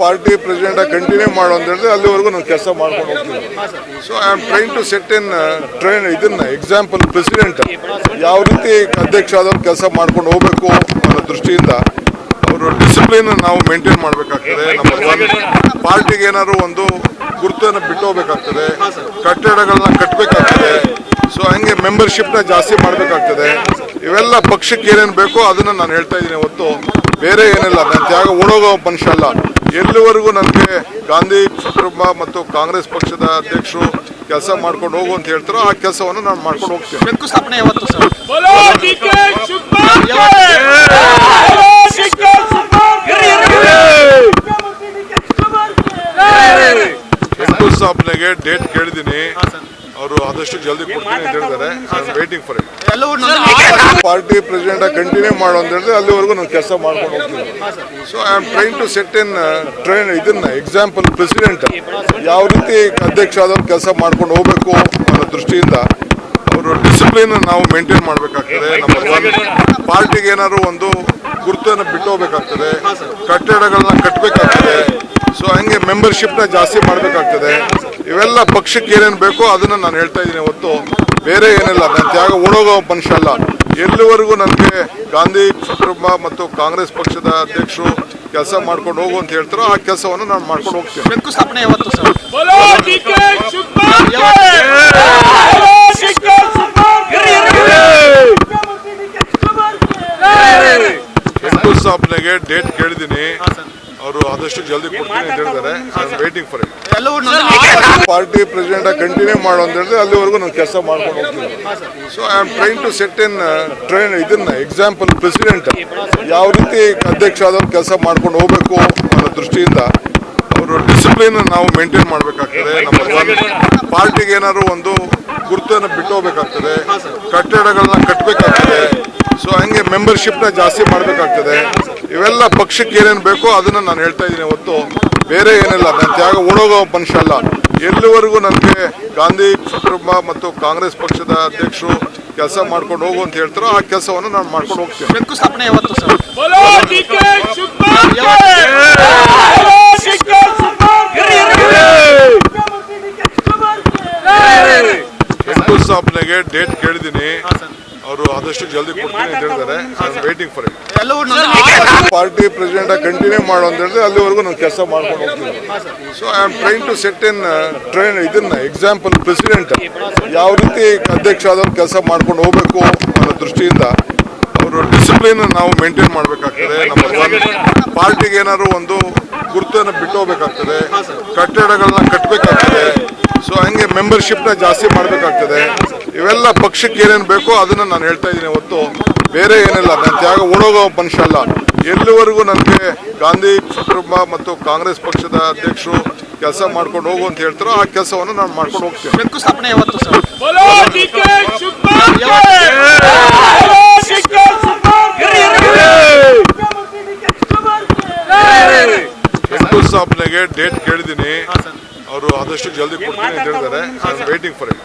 Party president continue ಮಾಡು ಅಂತ ಹೇಳಿದ್ರೆ ಅಲ್ಲಿವರೆಗೂ ನಾವು ಕೆಲಸ ಮಾಡ್ಕೊಂಡು ಹೋಗ್ತೀವಿ. So I am trying to set in train ಇದನ್ನ ಎಕ್ಸಾಂಪಲ್ ಪ್ರೆಸಿಡೆಂಟ್ ಯಾವ ರೀತಿ ಅಧ್ಯಕ್ಷ ಆದವ್ರು ಕೆಲಸ ಮಾಡ್ಕೊಂಡು ಹೋಗ್ಬೇಕು ಅನ್ನೋ ದೃಷ್ಟಿಯಿಂದ ಅವರು ಡಿಸಿಪ್ಲಿನ್ ನಾವು ಮೇಂಟೈನ್ ಮಾಡಬೇಕಾಗ್ತದೆ. ನಮ್ಮ ಪಾರ್ಟಿಗೆ ಏನಾದ್ರು ಒಂದು ಗುರುತನ್ನು ಬಿಟ್ಟು ಹೋಗ್ಬೇಕಾಗ್ತದೆ. ಕಟ್ಟಡಗಳನ್ನ ಕಟ್ಟಬೇಕಾಗ್ತದೆ ಸೊ ಹಂಗೆ ಮೆಂಬರ್ಶಿಪ್ನ ಜಾಸ್ತಿ ಮಾಡಬೇಕಾಗ್ತದೆ. ಇವೆಲ್ಲ ಪಕ್ಷಕ್ಕೆ ಏನೇನು ಬೇಕೋ ಅದನ್ನು ನಾನು ಹೇಳ್ತಾ ಇದ್ದೀನಿ ಹೊತ್ತು ಬೇರೆ ಏನಿಲ್ಲ ನನ್ನ ತ್ಯಾಗ ಓಡೋಗೋ ಮನುಷ್ಯ ಅಲ್ಲ. ಎಲ್ಲಿವರೆಗೂ ನನಗೆ ಗಾಂಧಿ ಕುಟುಂಬ ಮತ್ತು ಕಾಂಗ್ರೆಸ್ ಪಕ್ಷದ ಅಧ್ಯಕ್ಷರು ಕೆಲಸ ಮಾಡ್ಕೊಂಡು ಹೋಗು ಅಂತ ಹೇಳ್ತಾರೋ ಆ ಕೆಲಸವನ್ನು ನಾನು ಮಾಡ್ಕೊಂಡು ಹೋಗ್ತೀನಿ. ಶಂಕುಸ್ಥಾಪನೆ ಯಾವತ್ತು ಸರ್? ಶಂಕುಸ್ಥಾಪನೆಗೆ ಡೇಟ್ ಕೇಳಿದ್ದೀನಿ ಅವರು ಆದಷ್ಟು ಜಲ್ದಿ ಕೊಡ್ತೀನಿ ಅಂತ ಹೇಳಿದ್ದಾರೆ waiting for it party president continue ಮಾಡು ಅಂತ ಹೇಳಿದ್ರೆ ಅಲ್ಲಿವರೆಗೂ ನಾನು ಕೆಲಸ ಮಾಡ್ಕೊಂಡು ಹೋಗ್ತೀನಿ. So I am trying to set in train ಇದನ್ನ ಎಕ್ಸಾಂಪಲ್ ಪ್ರೆಸಿಡೆಂಟ್ ಯಾವ ರೀತಿ ಅಧ್ಯಕ್ಷ ಆದವ್ರು ಕೆಲಸ ಮಾಡ್ಕೊಂಡು ಹೋಗ್ಬೇಕು ಅನ್ನೋ ದೃಷ್ಟಿಯಿಂದ ಅವರು ಡಿಸಿಪ್ಲಿನ್ ನಾವು ಮೇಂಟೈನ್ ಮಾಡಬೇಕಾಗ್ತದೆ. ನಮ್ಮ ಪಾರ್ಟಿಗೆ ಏನಾದ್ರು ಒಂದು ಗುರುತನ್ನು ಬಿಟ್ಟು ಹೋಗ್ಬೇಕಾಗ್ತದೆ. ಕಟ್ಟಡಗಳನ್ನ ಕಟ್ಟಬೇಕಾಗ್ತದೆ ಸೊ ಹಂಗೆ ಮೆಂಬರ್ಶಿಪ್ನ ಜಾಸ್ತಿ ಮಾಡಬೇಕಾಗ್ತದೆ. ಇವೆಲ್ಲ ಪಕ್ಷಕ್ಕೆ ಏನೇನು ಬೇಕೋ ಅದನ್ನು ನಾನು ಹೇಳ್ತಾ ಇದ್ದೀನಿ ಹೊತ್ತು. ಬೇರೆ ಏನಿಲ್ಲ ನನ್ನ ತ್ಯಾಗ ಓಡೋಗೋ ಮನುಷ್ಯ ಅಲ್ಲ. ಎಲ್ಲಿವರೆಗೂ ನನಗೆ ಗಾಂಧಿ ಕುಟುಂಬ ಮತ್ತು ಕಾಂಗ್ರೆಸ್ ಪಕ್ಷದ ಅಧ್ಯಕ್ಷರು ಕೆಲಸ ಮಾಡ್ಕೊಂಡು ಹೋಗು ಅಂತ ಹೇಳ್ತಾರೋ ಆ ಕೆಲಸವನ್ನು ನಾನು ಮಾಡ್ಕೊಂಡು ಹೋಗ್ತೀನಿ. ಶಂಕುಸ್ಥಾಪನೆ ಯಾವತ್ತು ಶಂಕುಸ್ಥಾಪನೆಗೆ ಡೇಟ್ ಕೇಳಿದ್ದೀನಿ. ಅವರು ಆದಷ್ಟು ಜಲ್ದಿ ಕೊಡ್ತೀನಿ ಅಂತ ಹೇಳಿದ್ದಾರೆ waiting for it party president continue ಮಾಡು ಅಂತ ಹೇಳಿದ್ರೆ ಅಲ್ಲಿವರೆಗೂ ನಾನು ಕೆಲಸ ಮಾಡ್ಕೊಂಡು ಹೋಗ್ತೀನಿ. So I am trying to set in train ಇದನ್ನ ಎಕ್ಸಾಂಪಲ್ ಪ್ರೆಸಿಡೆಂಟ್ ಯಾವ ರೀತಿ ಅಧ್ಯಕ್ಷ ಆದವ್ರು ಕೆಲಸ ಮಾಡ್ಕೊಂಡು ಹೋಗ್ಬೇಕು ಅನ್ನೋ ದೃಷ್ಟಿಯಿಂದ ಅವರು ಡಿಸಿಪ್ಲಿನ್ ನಾವು ಮೇಂಟೈನ್ ಮಾಡಬೇಕಾಗ್ತದೆ. ನಮ್ಮ ಪಾರ್ಟಿಗೆ ಏನಾದ್ರು ಒಂದು ಗುರುತನ್ನು ಬಿಟ್ಟು ಹೋಗ್ಬೇಕಾಗ್ತದೆ ಕಟ್ಟಡಗಳನ್ನ ಕಟ್ಟಬೇಕಾಗ್ತದೆ ಸೊ ಹಂಗೆ ಮೆಂಬರ್ಶಿಪ್ನ ಜಾಸ್ತಿ ಮಾಡಬೇಕಾಗ್ತದೆ. ಇವೆಲ್ಲ ಪಕ್ಷಕ್ಕೆ ಏನೇನು ಬೇಕೋ ಅದನ್ನು ನಾನು ಹೇಳ್ತಾ ಇದ್ದೀನಿ ಹೊತ್ತು. ಬೇರೆ ಏನಿಲ್ಲ ನಾನು ತ್ಯಾಗ ಓಡೋಗೋ ಮನುಷ್ಯ ಅಲ್ಲ. ಎಲ್ಲಿವರೆಗೂ ನನಗೆ ಗಾಂಧಿ ಕುಟುಂಬ ಮತ್ತು ಕಾಂಗ್ರೆಸ್ ಪಕ್ಷದ ಅಧ್ಯಕ್ಷರು ಕೆಲಸ ಮಾಡ್ಕೊಂಡು ಹೋಗು ಅಂತ ಹೇಳ್ತಾರೋ ಆ ಕೆಲಸವನ್ನು ನಾನು ಮಾಡ್ಕೊಂಡು ಹೋಗ್ತೀನಿ. ಶಂಕುಸ್ಥಾಪನೆಗೆ ಡೇಟ್ ಕೇಳಿದ್ದೀನಿ. ಅವರು ಆದಷ್ಟು ಜಲ್ದಿ ಕೊಡ್ತೀನಿ ಅಂತ ಹೇಳಿದ್ದಾರೆ waiting for it party president continue ಮಾಡು ಅಂತ ಹೇಳಿದ್ರೆ ಅಲ್ಲಿವರೆಗೂ ನಾನು ಕೆಲಸ ಮಾಡ್ಕೊಂಡು ಹೋಗ್ತೀನಿ. So I am trying to set in train ಇದನ್ನ ಎಕ್ಸಾಂಪಲ್ ಪ್ರೆಸಿಡೆಂಟ್ ಯಾವ ರೀತಿ ಅಧ್ಯಕ್ಷ ಆದವ್ರು ಕೆಲಸ ಮಾಡ್ಕೊಂಡು ಹೋಗ್ಬೇಕು ಅನ್ನೋ ದೃಷ್ಟಿಯಿಂದ ಅವರು ಡಿಸಿಪ್ಲಿನ್ ನಾವು ಮೇಂಟೈನ್ ಮಾಡಬೇಕಾಗ್ತದೆ. ನಮ್ಮ ಪಾರ್ಟಿಗೆ ಏನಾದ್ರು ಒಂದು ಗುರುತನ್ನು ಬಿಟ್ಟು ಹೋಗ್ಬೇಕಾಗ್ತದೆ ಕಟ್ಟಡಗಳನ್ನ ಕಟ್ಟಬೇಕಾಗ್ತದೆ ಸೊ ಹಂಗೆ ಮೆಂಬರ್ಶಿಪ್ನ ಜಾಸ್ತಿ ಮಾಡಬೇಕಾಗ್ತದೆ. ಇವೆಲ್ಲ ಪಕ್ಷಕ್ಕೆ ಏನೇನು ಬೇಕೋ ಅದನ್ನ ನಾನು ಹೇಳ್ತಾ ಇದ್ದೀನಿ ಹೊತ್ತು. ಬೇರೆ ಏನಿಲ್ಲ. ನನ್ನ ತ್ಯಾಗ ಓಡೋಗೋ ಮನುಷ್ಯ ಅಲ್ಲ. ಎಲ್ಲಿವರೆಗೂ ನನಗೆ ಗಾಂಧಿ ಕುಟುಂಬ ಮತ್ತು ಕಾಂಗ್ರೆಸ್ ಪಕ್ಷದ ಅಧ್ಯಕ್ಷರು ಕೆಲಸ ಮಾಡ್ಕೊಂಡು ಹೋಗು ಅಂತ ಹೇಳ್ತಾರೋ ಆ ಕೆಲಸವನ್ನು ನಾನು ಮಾಡ್ಕೊಂಡು ಹೋಗ್ತೀನಿ. ಶಂಕುಸ್ಥಾಪನೆಗೆ ಡೇಟ್ ಕೇಳಿದ್ದೀನಿ. ಅವರು ಆದಷ್ಟು ಜಲ್ದಿ ಕೊಡ್ತೀನಿ ಅಂತ ಹೇಳಿದ್ದಾರೆ ವೇಟಿಂಗ್ ಫಾರ್ ಇಟ್